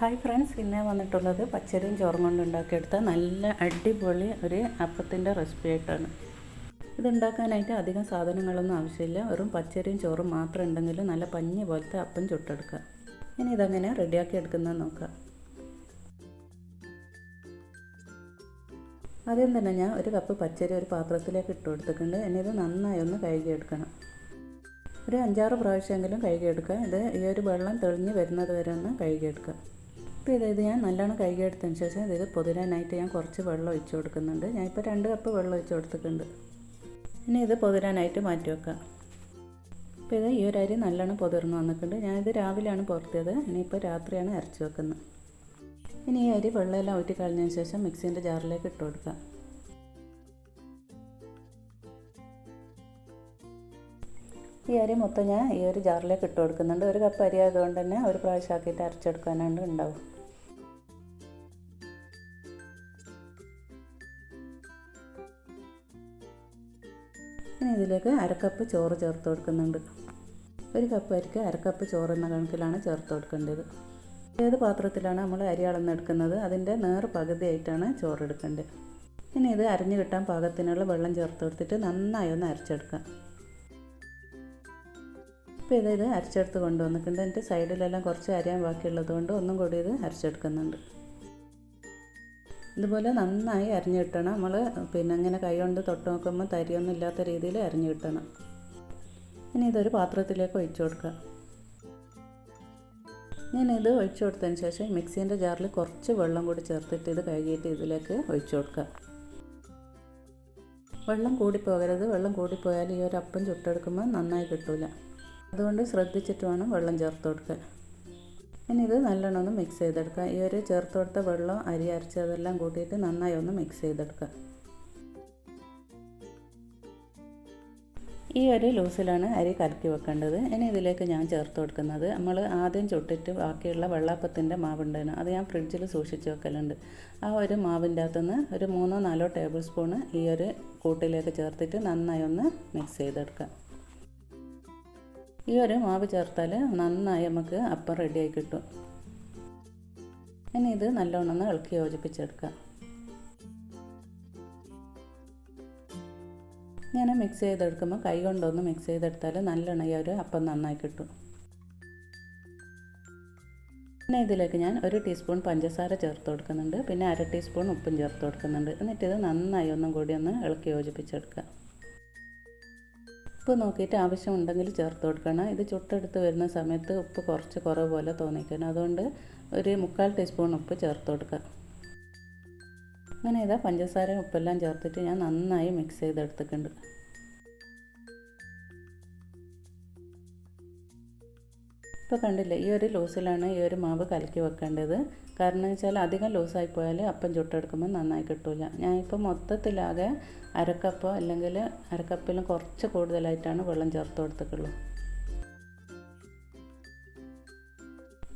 Hi friends ഇന്ന് വന്നിട്ടുള്ളത് പച്ചരിയും ചോറും കൊണ്ട് ഉണ്ടാക്കിയെടുത്ത നല്ല അടിപൊളി ഒരു അപ്പത്തിന്റെ റെസിപ്പി ആയിട്ടാണ്. ഇതുണ്ടാക്കാനായിട്ട് അധികം സാധനങ്ങളൊന്നും ആവശ്യമില്ല. വെറും പച്ചരിയും ചോറും മാത്രം ഉണ്ടെങ്കിൽ നല്ല പഞ്ഞി പോലത്തെ അപ്പം ചുട്ടെടുക്കുക ഇനി ഇതങ്ങനെ റെഡിയാക്കി എടുക്കുന്നത് നോക്കാം. ആദ്യം തന്നെ ഞാൻ ഒരു കപ്പ് പച്ചരി ഒരു പാത്രത്തിലേക്ക് ഇട്ട് കൊടുത്തിട്ടുണ്ട്. ഇനി ഇത് നന്നായി ഒന്ന് കഴുകിയെടുക്കണം. ഒരു അഞ്ചാറ് പ്രാവശ്യമെങ്കിലും കഴുകിയെടുക്കുക ഇത് ഈ ഒരു വെള്ളം തെളിഞ്ഞ് വരുന്നത് വരെ ഒന്ന് കഴുകിയെടുക്കുക ഇപ്പോൾ ഇതായത് ഇത് ഞാൻ നല്ലോണം കഴുകിയെടുത്തതിന് ശേഷം ഇത് പൊതിരാനായിട്ട് ഞാൻ കുറച്ച് വെള്ളം ഒഴിച്ചു കൊടുക്കുന്നുണ്ട്. ഞാനിപ്പോൾ രണ്ട് കപ്പ് വെള്ളം ഒഴിച്ചു കൊടുത്തിട്ടുണ്ട്. ഇനി ഇത് പൊതിരാനായിട്ട് മാറ്റി വെക്കാം. ഇപ്പോൾ ഇത് ഈ ഒരു അരി നല്ലോണം പൊതിർന്ന് വന്നിട്ടുണ്ട്. ഞാനിത് രാവിലെയാണ് പുറത്തിയത്. ഇനിയിപ്പോൾ രാത്രിയാണ് അരച്ച് വെക്കുന്നത്. ഇനി ഈ അരി വെള്ളമെല്ലാം ഊറ്റി കളഞ്ഞതിന് ശേഷം മിക്സീന്റെ ജാറിലേക്ക് ഇട്ട് കൊടുക്കാം. ഈ അരി മൊത്തം ഞാൻ ഈ ഒരു ജാറിലേക്ക് ഇട്ട് കൊടുക്കുന്നുണ്ട്. ഒരു കപ്പ് അരി ആയതുകൊണ്ട് തന്നെ ഒരു പ്രാവശ്യം ആക്കിയിട്ട് അരച്ചെടുക്കാനാണ് ഉണ്ടാവും ഇനി ഇതിലേക്ക് അരക്കപ്പ് ചോറ് ചേർത്ത് കൊടുക്കുന്നുണ്ട്. ഒരു കപ്പ് അരിക്ക് അരക്കപ്പ് ചോറ് എന്ന കണക്കിലാണ് ചേർത്ത് കൊടുക്കേണ്ടത്. ഏത് പാത്രത്തിലാണ് നമ്മൾ അരി അളന്നെടുക്കുന്നത് അതിന്റെ നേർ പകുതിയായിട്ടാണ് ചോറ് എടുക്കേണ്ടത്. ഇനി ഇത് അരിഞ്ഞു കിട്ടാൻ പാകത്തിനുള്ള വെള്ളം ചേർത്ത് കൊടുത്തിട്ട് നന്നായി ഒന്ന് അരച്ചെടുക്കാം. ഇപ്പോൾ ഇത് ഇത് അരച്ചെടുത്ത് കൊണ്ടുവന്നിട്ടുണ്ട്. എന്റെ സൈഡിലെല്ലാം കുറച്ച് അരിയാൻ ബാക്കിയുള്ളത് കൊണ്ട് ഒന്നും കൂടി ഇത് അരച്ചെടുക്കുന്നുണ്ട്. ഇതുപോലെ നന്നായി അരിഞ്ഞു കിട്ടണം. നമ്മൾ പിന്നെ അങ്ങനെ കൈ കൊണ്ട് തൊട്ട് നോക്കുമ്പോൾ തരിയൊന്നും ഇല്ലാത്ത രീതിയിൽ അരിഞ്ഞു കിട്ടണം. ഇനി ഇതൊരു പാത്രത്തിലേക്ക് ഒഴിച്ചു കൊടുക്കുക. ഞാൻ ഇത് ഒഴിച്ചു കൊടുത്തതിന് ശേഷം മിക്സീന്റെ ജാറിൽ കുറച്ച് വെള്ളം കൂടി ചേർത്തിട്ട് ഇത് കഴുകിയിട്ട് ഇതിലേക്ക് ഒഴിച്ചു കൊടുക്കുക. വെള്ളം കൂടിപ്പോകരുത് വെള്ളം കൂടിപ്പോയാൽ ഈ ഒരു അപ്പം ചുട്ടെടുക്കുമ്പോൾ നന്നായി കിട്ടില്ല അതുകൊണ്ട് ശ്രദ്ധിച്ചിട്ട് വേണം വെള്ളം ചേർത്ത് കൊടുക്കാൻ. ഇനി ഇത് നല്ലോണം ഒന്ന് മിക്സ് ചെയ്തെടുക്കുക. ഈ ഒരു ചേർത്ത് കൊടുത്ത വെള്ളം അരി അരച്ചതെല്ലാം കൂട്ടിയിട്ട് നന്നായി ഒന്ന് മിക്സ് ചെയ്തെടുക്കുക. ഈ ഒരു ലൂസിലാണ് അരി കലക്കി വെക്കേണ്ടത്. ഇനി ഇതിലേക്ക് ഞാൻ ചേർത്ത് കൊടുക്കുന്നത് നമ്മൾ ആദ്യം ചുട്ടിട്ട് ബാക്കിയുള്ള വെള്ളാപ്പത്തിന്റെ മാവുണ്ടായിരുന്നു. അത് ഞാൻ ഫ്രിഡ്ജിൽ സൂക്ഷിച്ച് വെക്കലുണ്ട്. ആ ഒരു മാവിന്റെ അകത്തുനിന്ന് ഒരു മൂന്നോ നാലോ ടേബിൾ സ്പൂണ് ഈ ഒരു കൂട്ടിലേക്ക് ചേർത്തിട്ട് നന്നായി ഒന്ന് മിക്സ് ചെയ്തെടുക്കാം ഈ ഒരു മാവ് ചേർത്താൽ നന്നായി നമുക്ക് അപ്പം റെഡിയായി കിട്ടും. ഇനി ഇത് നല്ലോണം ഒന്ന് ഇളക്കി യോജിപ്പിച്ചെടുക്കാം. ഞാൻ മിക്സ് ചെയ്തെടുക്കുമ്പോൾ കൈ കൊണ്ടൊന്ന് മിക്സ് ചെയ്തെടുത്താൽ നല്ലോണം ഈ ഒരു അപ്പം നന്നായി കിട്ടും. പിന്നെ ഇതിലേക്ക് ഞാൻ ഒരു ടീസ്പൂൺ പഞ്ചസാര ചേർത്ത് കൊടുക്കുന്നുണ്ട്. പിന്നെ അര ടീസ്പൂൺ ഉപ്പും ചേർത്ത് കൊടുക്കുന്നുണ്ട്. എന്നിട്ട് ഇത് നന്നായി ഒന്നും കൂടി ഒന്ന് ഇളക്കി യോജിപ്പിച്ചെടുക്കുക ഉപ്പ് നോക്കിയിട്ട് ആവശ്യമുണ്ടെങ്കിൽ ചേർത്ത് കൊടുക്കണം. ഇത് ചുട്ടെടുത്ത് വരുന്ന സമയത്ത് ഉപ്പ് കുറച്ച് കുറവ് പോലെ തോന്നിക്കണം. അതുകൊണ്ട് ഒരു മുക്കാൽ ടീസ്പൂൺ ഉപ്പ് ചേർത്ത് കൊടുക്കുക. അങ്ങനെ ഇതാ പഞ്ചസാര ഉപ്പെല്ലാം ചേർത്തിട്ട് ഞാൻ നന്നായി മിക്സ് ചെയ്തെടുത്തിട്ടുണ്ട്. ഇപ്പോൾ കണ്ടില്ലേ ഈ ഒരു ലൂസിലാണ് ഈ ഒരു മാവ് കലക്കി വെക്കേണ്ടത്. കാരണം വെച്ചാൽ അധികം ലൂസായി പോയാൽ അപ്പം ചുട്ടെടുക്കുമ്പോൾ നന്നായി കിട്ടില്ല ഞാനിപ്പോൾ മൊത്തത്തിലാകെ അരക്കപ്പോ അല്ലെങ്കിൽ അരക്കപ്പിലും കുറച്ച് കൂടുതലായിട്ടാണ് വെള്ളം ചേർത്ത് കൊടുത്തിട്ടുള്ളൂ.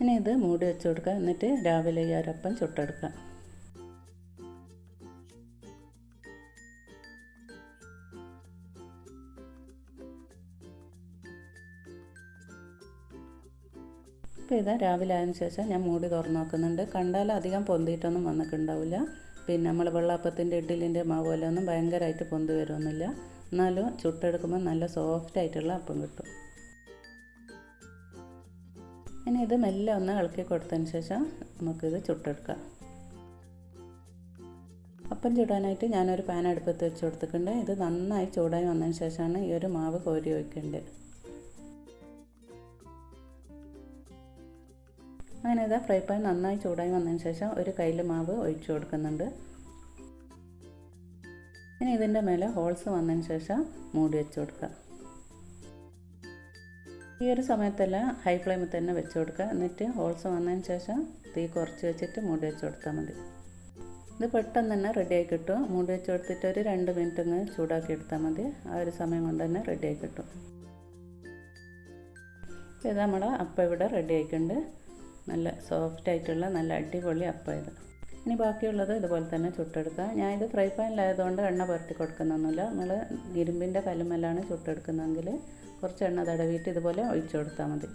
ഇനി ഇത് മൂടി വെച്ച് കൊടുക്കുക. എന്നിട്ട് രാവിലെ ഈ അരപ്പം ചുട്ടെടുക്കുക. ഇപ്പോൾ ഇതാ രാവിലെ ആയതിനു ശേഷം ഞാൻ മൂടി തുറന്ന് നോക്കുന്നുണ്ട്. കണ്ടാൽ അധികം പൊന്തിയിട്ടൊന്നും വന്നിട്ടുണ്ടാവില്ല. പിന്നെ നമ്മൾ വെള്ളാപ്പത്തിന്റെ ഇഡ്ഡലിന്റെ മാവ് ഒന്നും ഭയങ്കരമായിട്ട് പൊന്തി വരുമൊന്നുമില്ല എന്നാലും ചുട്ടെടുക്കുമ്പോൾ നല്ല സോഫ്റ്റ് ആയിട്ടുള്ള അപ്പം കിട്ടും. ഇനി ഇത് മെല്ലെ ഒന്ന് ഇളക്കി കൊടുത്തതിന് ശേഷം നമുക്കിത് ചുട്ടെടുക്കാം. അപ്പം ചൂടാനായിട്ട് ഞാനൊരു പാൻ അടുപ്പത്ത് വെച്ച് കൊടുത്തിട്ടുണ്ട്. ഇത് നന്നായി ചൂടായി വന്നതിന് ശേഷമാണ് ഈ ഒരു മാവ് കോരി വയ്ക്കേണ്ടത് അങ്ങനെ ഇതാ ഫ്രൈ പാൻ നന്നായി ചൂടായി വന്നതിന് ശേഷം ഒരു കയ്യിൽ മാവ് ഒഴിച്ചു കൊടുക്കുന്നുണ്ട്. ഇനി ഇതിന്റെ മേലെ ഹോൾസ് വന്നതിന് ശേഷം മൂടി വെച്ച് കൊടുക്കുക. ഈ ഒരു സമയത്തെല്ലാം ഹൈ ഫ്ലെയിമിൽ തന്നെ വെച്ച് കൊടുക്കുക. എന്നിട്ട് ഹോൾസ് വന്നതിന് ശേഷം തീ കുറച്ച് വെച്ചിട്ട് മൂടി വെച്ച് കൊടുത്താൽ മതി. ഇത് പെട്ടെന്ന് തന്നെ റെഡിയായി കിട്ടും. മൂടി വെച്ച് കൊടുത്തിട്ട് ഒരു രണ്ട് മിനിറ്റ് ഒന്ന് ചൂടാക്കി എടുത്താൽ മതി. ആ ഒരു സമയം കൊണ്ട് തന്നെ റെഡിയായി കിട്ടും. ഇത് നമ്മുടെ അപ്പം ഇവിടെ റെഡി ആയിട്ടുണ്ട്. നല്ല സോഫ്റ്റ് ആയിട്ടുള്ള നല്ല അടിപൊളി അപ്പം ഇനി ബാക്കിയുള്ളത് ഇതുപോലെ തന്നെ ചുട്ടെടുക്കുക. ഞാൻ ഇത് ഫ്രൈ പാനിലായതുകൊണ്ട് എണ്ണ പുരട്ടി കൊടുക്കുന്നൊന്നുമില്ല. നമ്മൾ ഇരുമ്പിന്റെ കല്ലുമല്ലാണ് ചുട്ടെടുക്കുന്നതെങ്കിൽ കുറച്ച് എണ്ണ തടവിയിട്ട് ഇതുപോലെ ഒഴിച്ചു കൊടുത്താൽ മതി.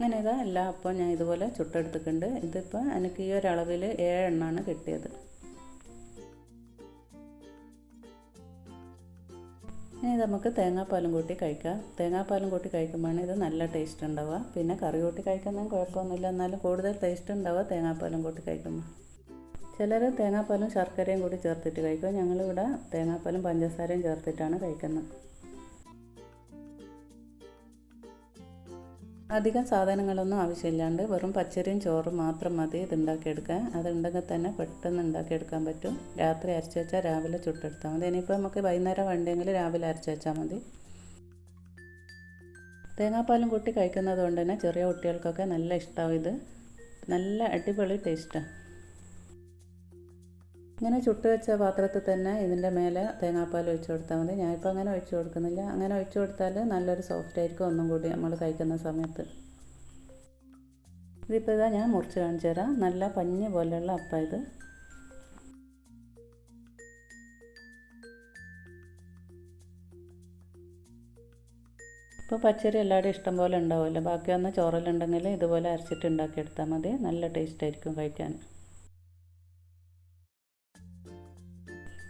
അങ്ങനെ ഇതാ എല്ലാ അപ്പം ഞാൻ ഇതുപോലെ ചുട്ടെടുത്തിട്ടുണ്ട്. ഇതിപ്പോൾ എനിക്ക് ഈ ഒരളവിൽ ഏഴെണ്ണമാണ് കിട്ടിയത്. ഇനി നമുക്ക് തേങ്ങാപ്പാലും കൂട്ടി കഴിക്കാം. തേങ്ങാപ്പാലും കൂട്ടി കഴിക്കുമ്പോഴാണ് ഇത് നല്ല ടേസ്റ്റ് ഉണ്ടാവുക. പിന്നെ കറി കൂട്ടി കഴിക്കുന്നതും കുഴപ്പമൊന്നുമില്ല. എന്നാലും കൂടുതൽ ടേസ്റ്റ് ഉണ്ടാവുക തേങ്ങാപ്പാലും കൂട്ടി കഴിക്കുമ്പോൾ. ചിലർ തേങ്ങാപ്പാലും ശർക്കരയും കൂടി ചേർത്തിട്ട് കഴിക്കും. ഞങ്ങളിവിടെ തേങ്ങാപ്പാലും പഞ്ചസാരയും ചേർത്തിട്ടാണ് കഴിക്കുന്നത്. അധികം സാധനങ്ങളൊന്നും ആവശ്യമില്ലാണ്ട് വെറും പച്ചരിയും ചോറും മാത്രം മതി ഇത് ഉണ്ടാക്കിയെടുക്കാൻ അതുണ്ടെങ്കിൽ തന്നെ പെട്ടെന്ന് ഉണ്ടാക്കിയെടുക്കാൻ പറ്റും. രാത്രി അരച്ച് വെച്ചാൽ രാവിലെ ചുട്ടെടുത്താൽ മതി. ഇനിയിപ്പോൾ നമുക്ക് വൈകുന്നേരം വേണ്ടെങ്കിൽ രാവിലെ അരച്ച് വെച്ചാൽ മതി. തേങ്ങാപ്പാലും കൂട്ടി കഴിക്കുന്നത് കൊണ്ട് തന്നെ ചെറിയ കുട്ടികൾക്കൊക്കെ നല്ല ഇഷ്ടമാവും ഇത്. നല്ല അടിപൊളി ടേസ്റ്റാണ് ഇങ്ങനെ ചുട്ട് വെച്ച പാത്രത്തിൽ തന്നെ ഇതിന്റെ മേലെ തേങ്ങാപ്പാൽ ഒഴിച്ച് കൊടുത്താൽ മതി. ഞാനിപ്പോൾ അങ്ങനെ ഒഴിച്ച് കൊടുക്കുന്നില്ല. അങ്ങനെ ഒഴിച്ച് കൊടുത്താൽ നല്ലൊരു സോഫ്റ്റ് ആയിരിക്കും ഒന്നും കൂടി നമ്മൾ കഴിക്കുന്ന സമയത്ത്. ഇതിപ്പോൾ ഇതാ ഞാൻ മുറിച്ച് കാണിച്ചു തരാം. നല്ല പഞ്ഞ് പോലെയുള്ള അപ്പം ഇത്. ഇപ്പോൾ പച്ചരി എല്ലാവരും ഇഷ്ടം പോലെ ഉണ്ടാവുമല്ലോ. ബാക്കി വന്ന ചോറലുണ്ടെങ്കിൽ ഇതുപോലെ അരച്ചിട്ട് ഉണ്ടാക്കിയെടുത്താൽ മതി. നല്ല ടേസ്റ്റ് ആയിരിക്കും കഴിക്കാൻ.